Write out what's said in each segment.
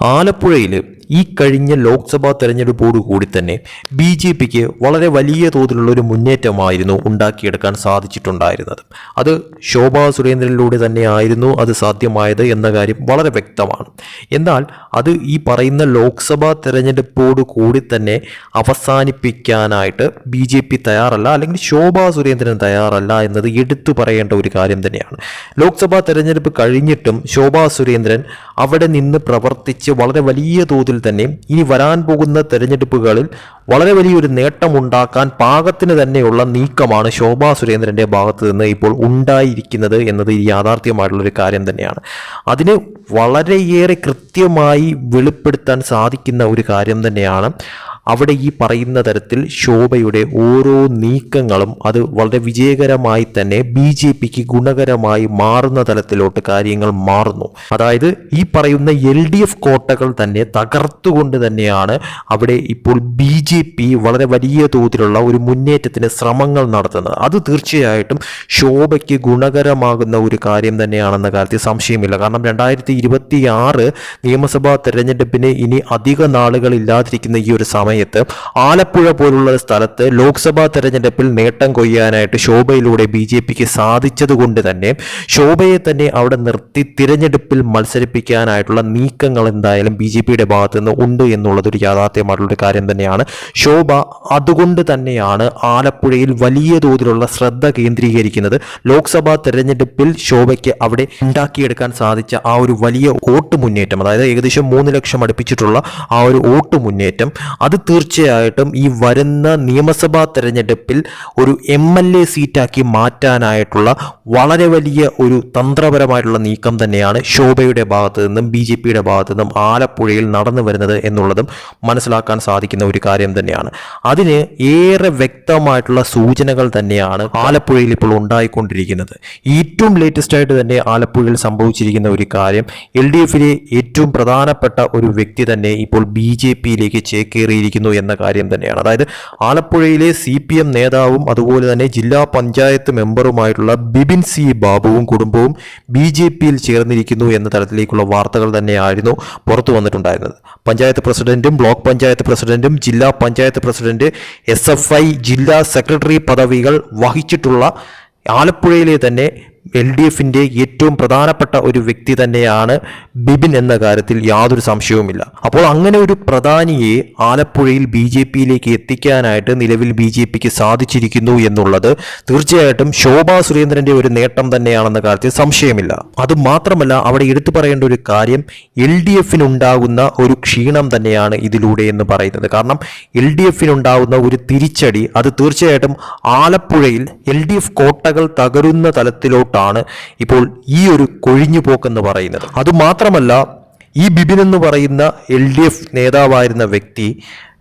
ആലപ്പുഴയിൽ ഈ കഴിഞ്ഞ ലോക്സഭാ തെരഞ്ഞെടുപ്പോടു കൂടി തന്നെ ബി ജെ പിക്ക് വളരെ വലിയ തോതിലുള്ള ഒരു മുന്നേറ്റമായിരുന്നു ഉണ്ടാക്കിയെടുക്കാൻ സാധിച്ചിട്ടുണ്ടായിരുന്നത്. അത് ശോഭാ സുരേന്ദ്രനിലൂടെ തന്നെയായിരുന്നു അത് സാധ്യമായത് എന്ന കാര്യം വളരെ വ്യക്തമാണ്. എന്നാൽ അത് ഈ പറയുന്ന ലോക്സഭാ കൂടി തന്നെ അവസാനിപ്പിക്കാനായിട്ട് ബി ജെ പി തയ്യാറല്ല അല്ലെങ്കിൽ ശോഭാ സുരേന്ദ്രൻ തയ്യാറല്ല എന്നത് എടുത്തു പറയേണ്ട ഒരു കാര്യം തന്നെയാണ്. ലോക്സഭാ തെരഞ്ഞെടുപ്പ് കഴിഞ്ഞിട്ടും ശോഭാ സുരേന്ദ്രൻ അവിടെ നിന്ന് പ്രവർത്തിച്ച് വളരെ വലിയ തോതിൽ തന്നെ ഇനി വരാൻ പോകുന്ന തെരഞ്ഞെടുപ്പുകളിൽ വളരെ വലിയൊരു നേട്ടമുണ്ടാക്കാൻ പാകത്തിന് തന്നെയുള്ള നീക്കമാണ് ശോഭാ സുരേന്ദ്രന്റെ ഭാഗത്ത് നിന്ന് ഇപ്പോൾ ഉണ്ടായിരിക്കുന്നത് എന്നത് യാഥാർത്ഥ്യമായിട്ടുള്ളൊരു കാര്യം തന്നെയാണ്. അതിന് വളരെയേറെ കൃത്യമായി വെളിപ്പെടുത്താൻ സാധിക്കുന്ന ഒരു കാര്യം തന്നെയാണ്. അവിടെ ഈ പറയുന്ന തരത്തിൽ ശോഭയുടെ ഓരോ നീക്കങ്ങളും അത് വളരെ വിജയകരമായി തന്നെ ബി ജെ പിക്ക് ഗുണകരമായി മാറുന്ന തലത്തിലോട്ട് കാര്യങ്ങൾ മാറുന്നു. അതായത് ഈ പറയുന്ന എൽ ഡി എഫ് കോട്ടകൾ തന്നെ തകർത്തുകൊണ്ട് തന്നെയാണ് അവിടെ ഇപ്പോൾ ബി ജെ പി വളരെ വലിയ തോതിലുള്ള ഒരു മുന്നേറ്റത്തിന് ശ്രമങ്ങൾ നടത്തുന്നത്. അത് തീർച്ചയായിട്ടും ശോഭയ്ക്ക് ഗുണകരമാകുന്ന ഒരു കാര്യം തന്നെയാണെന്ന കാര്യത്തിൽ സംശയമില്ല. കാരണം രണ്ടായിരത്തി ഇരുപത്തി ആറ് നിയമസഭാ തെരഞ്ഞെടുപ്പിന് ഇനി അധിക നാളുകളില്ലാതിരിക്കുന്ന ഈ ഒരു സമയത്ത് ആലപ്പുഴ പോലുള്ള സ്ഥലത്ത് ലോക്സഭാ തെരഞ്ഞെടുപ്പിൽ നേട്ടം കൊയ്യാനായിട്ട് ശോഭയിലൂടെ ബി ജെ പിക്ക് സാധിച്ചതുകൊണ്ട് തന്നെ ശോഭയെ തന്നെ അവിടെ നിർത്തി തിരഞ്ഞെടുപ്പിൽ മത്സരിപ്പിക്കാനായിട്ടുള്ള നീക്കങ്ങൾ എന്തായാലും ബി ജെ പിയുടെ ഭാഗത്തു നിന്ന് ഉണ്ട് എന്നുള്ളത് ഒരു യാഥാർത്ഥ്യമായിട്ടുള്ള കാര്യം തന്നെയാണ്. ശോഭ അതുകൊണ്ട് തന്നെയാണ് ആലപ്പുഴയിൽ വലിയ തോതിലുള്ള ശ്രദ്ധ കേന്ദ്രീകരിക്കുന്നത്. ലോക്സഭാ തെരഞ്ഞെടുപ്പിൽ ശോഭയ്ക്ക് അവിടെ ഉണ്ടാക്കിയെടുക്കാൻ സാധിച്ച ആ ഒരു വലിയ വോട്ട് മുന്നേറ്റം അതായത് ഏകദേശം മൂന്ന് ലക്ഷം അടുപ്പിച്ചിട്ടുള്ള ആ ഒരു വോട്ട് മുന്നേറ്റം അത് തീർച്ചയായിട്ടും ഈ വരുന്ന നിയമസഭാ തെരഞ്ഞെടുപ്പിൽ ഒരു എം എൽ എ സീറ്റാക്കി മാറ്റാനായിട്ടുള്ള വളരെ വലിയ ഒരു തന്ത്രപരമായിട്ടുള്ള നീക്കം തന്നെയാണ് ശോഭയുടെ ഭാഗത്തു നിന്നും ബി ജെ പിയുടെ ഭാഗത്തു നിന്നും ആലപ്പുഴയിൽ നടന്നു വരുന്നത് എന്നുള്ളതും മനസ്സിലാക്കാൻ സാധിക്കുന്ന ഒരു കാര്യം തന്നെയാണ്. അതിന് ഏറെ വ്യക്തമായിട്ടുള്ള സൂചനകൾ തന്നെയാണ് ആലപ്പുഴയിൽ ഇപ്പോൾ ഉണ്ടായിക്കൊണ്ടിരിക്കുന്നത്. ഏറ്റവും ലേറ്റസ്റ്റ് ആയിട്ട് തന്നെ ആലപ്പുഴയിൽ സംഭവിച്ചിരിക്കുന്ന ഒരു കാര്യം എൽ ഡി എഫിലെ ഏറ്റവും പ്രധാനപ്പെട്ട ഒരു വ്യക്തി തന്നെ ഇപ്പോൾ ബി ജെ പിയിലേക്ക് ചേക്കേറിയിരിക്കുന്നു. എന്ന കാര്യം തന്നെയാണ്. അതായത് ആലപ്പുഴയിലെ സി പി എം നേതാവും അതുപോലെ തന്നെ ജില്ലാ പഞ്ചായത്ത് മെമ്പറുമായിട്ടുള്ള ബിബിൻ സി ബാബുവും കുടുംബവും ബി ജെ പിയിൽ ചേർന്നിരിക്കുന്നു എന്ന തരത്തിലേക്കുള്ള വാർത്തകൾ തന്നെയായിരുന്നു പുറത്തു വന്നിട്ടുണ്ടായിരുന്നത്. പഞ്ചായത്ത് പ്രസിഡന്റും ബ്ലോക്ക് പഞ്ചായത്ത് പ്രസിഡന്റും ജില്ലാ panchayat president S F I ജില്ലാ സെക്രട്ടറി പദവികൾ വഹിച്ചിട്ടുള്ള ആലപ്പുഴയിലെ തന്നെ എൽ ഡി എഫിന്റെ ഏറ്റവും പ്രധാനപ്പെട്ട ഒരു വ്യക്തി തന്നെയാണ് ബിബിൻ എന്ന കാര്യത്തിൽ യാതൊരു സംശയവുമില്ല. അപ്പോൾ അങ്ങനെ ഒരു പ്രധാനിയെ ആലപ്പുഴയിൽ ബി ജെ പിയിലേക്ക് എത്തിക്കാനായിട്ട് നിലവിൽ ബി ജെ പിക്ക് സാധിച്ചിരിക്കുന്നു എന്നുള്ളത് തീർച്ചയായിട്ടും ശോഭാ സുരേന്ദ്രന്റെ ഒരു നേട്ടം തന്നെയാണെന്ന കാര്യത്തിൽ സംശയമില്ല. അതുമാത്രമല്ല അവിടെ എടുത്തു പറയേണ്ട ഒരു കാര്യം എൽ ഡി എഫിനുണ്ടാകുന്ന ഒരു ക്ഷീണം തന്നെയാണ് ഇതിലൂടെ എന്ന് പറയുന്നത്. കാരണം എൽ ഡി എഫിനുണ്ടാകുന്ന ഒരു തിരിച്ചടി അത് തീർച്ചയായിട്ടും ആലപ്പുഴയിൽ എൽ ഡി എഫ് കോട്ടകൾ തകരുന്ന തലത്തിലോട്ടാണ് ഇപ്പോൾ ഈ ഒരു കൊഴിഞ്ഞുപോക്കെന്ന് പറയുന്നത്. അതുമാത്രമല്ല ഈ ബിബിൻ എന്ന് പറയുന്ന എൽ ഡി എഫ് നേതാവായിരുന്ന വ്യക്തി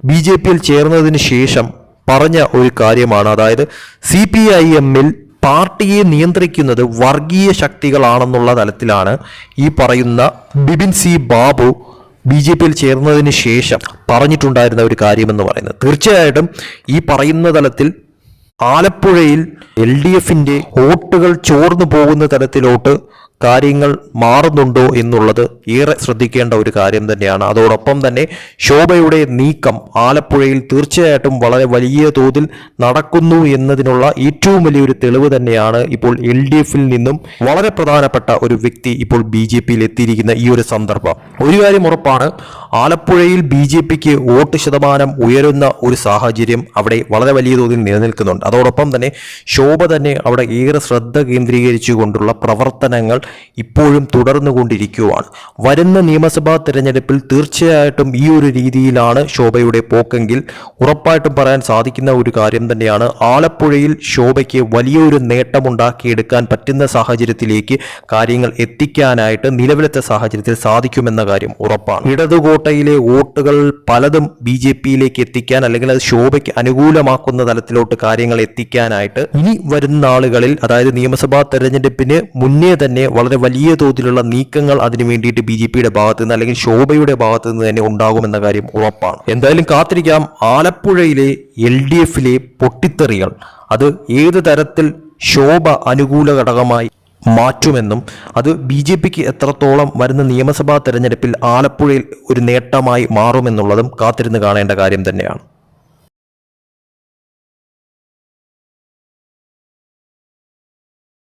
ബി ജെ പിയിൽ ചേർന്നതിന് ശേഷം പറഞ്ഞ ഒരു കാര്യമാണ്. അതായത് സി പി ഐ എമ്മിൽ പാർട്ടിയെ നിയന്ത്രിക്കുന്നത് വർഗീയ ശക്തികളാണെന്നുള്ള തലത്തിലാണ് ഈ പറയുന്ന Bibin C Babu B J പിയിൽ ചേർന്നതിന് ശേഷം പറഞ്ഞിട്ടുണ്ടായിരുന്ന ഒരു കാര്യമെന്ന് പറയുന്നത്. തീർച്ചയായിട്ടും ഈ പറയുന്ന തലത്തിൽ ആലപ്പുഴയിൽ എൽ ഡി എഫിന്റെ വോട്ടുകൾ ചോർന്നു പോകുന്ന തരത്തിലോട്ട് കാര്യങ്ങൾ മാറുന്നുണ്ടോ എന്നുള്ളത് ഏറെ ശ്രദ്ധിക്കേണ്ട ഒരു കാര്യം തന്നെയാണ്. അതോടൊപ്പം തന്നെ ശോഭയുടെ നീക്കം ആലപ്പുഴയിൽ തീർച്ചയായിട്ടും വളരെ വലിയ തോതിൽ നടക്കുന്നു എന്നതിനുള്ള ഏറ്റവും വലിയൊരു തെളിവ് തന്നെയാണ് ഇപ്പോൾ എൽ ഡി എഫിൽ നിന്നും വളരെ പ്രധാനപ്പെട്ട ഒരു വ്യക്തി ഇപ്പോൾ ബി ജെ പിയിൽ എത്തിയിരിക്കുന്ന ഈ ഒരു സന്ദർഭം. ഒരു കാര്യം ഉറപ്പാണ് ആലപ്പുഴയിൽ ബി ജെ പിക്ക് വോട്ട് ശതമാനം ഉയരുന്ന ഒരു സാഹചര്യം അവിടെ വളരെ വലിയ തോതിൽ നിലനിൽക്കുന്നുണ്ട്. അതോടൊപ്പം തന്നെ ശോഭ തന്നെ അവിടെ ഏറെ ശ്രദ്ധ കേന്ദ്രീകരിച്ചുകൊണ്ടുള്ള പ്രവർത്തനങ്ങൾ ഇപ്പോഴും തുടർന്നുകൊണ്ടിരിക്കുകയാണ് വരുന്ന നിയമസഭാ തെരഞ്ഞെടുപ്പിൽ തീർച്ചയായിട്ടും ഈ ഒരു രീതിയിലാണ് ശോഭയുടെ പോക്കെങ്കിൽ ഉറപ്പായിട്ടും പറയാൻ സാധിക്കുന്ന ഒരു കാര്യം തന്നെയാണ് ആലപ്പുഴയിൽ ശോഭയ്ക്ക് വലിയൊരു നേട്ടമുണ്ടാക്കിയെടുക്കാൻ പറ്റുന്ന സാഹചര്യത്തിലേക്ക് കാര്യങ്ങൾ എത്തിക്കാനായിട്ട് നിലവിലത്തെ സാഹചര്യത്തിൽ സാധിക്കുമെന്ന കാര്യം ഉറപ്പാണ്. ഇടതുകോട്ടയിലെ വോട്ടുകൾ പലതും ബി ജെ പിയിലേക്ക് എത്തിക്കാൻ അല്ലെങ്കിൽ അത് ശോഭയ്ക്ക് അനുകൂലമാക്കുന്ന തലത്തിലോട്ട് കാര്യങ്ങൾ എത്തിക്കാനായിട്ട് ഇനി വരുന്ന ആളുകളിൽ അതായത് നിയമസഭാ തെരഞ്ഞെടുപ്പിന് മുന്നേ തന്നെ വളരെ വലിയ തോതിലുള്ള നീക്കങ്ങൾ അതിനു വേണ്ടിയിട്ട് ബി ജെ പിയുടെ ഭാഗത്ത് നിന്ന് അല്ലെങ്കിൽ ശോഭയുടെ ഭാഗത്ത് നിന്ന് തന്നെ ഉണ്ടാകുമെന്ന കാര്യം ഉറപ്പാണ്. എന്തായാലും കാത്തിരിക്കാം. ആലപ്പുഴയിലെ എൽ ഡി എഫിലെ പൊട്ടിത്തെറികൾ അത് ഏത് തരത്തിൽ ശോഭ അനുകൂല ഘടകമായി മാറ്റുമെന്നും അത് ബി ജെ പിക്ക് എത്രത്തോളം വരുന്ന നിയമസഭാ തെരഞ്ഞെടുപ്പിൽ ആലപ്പുഴയിൽ ഒരു നേട്ടമായി മാറുമെന്നുള്ളതും കാത്തിരുന്ന് കാണേണ്ട കാര്യം തന്നെയാണ്.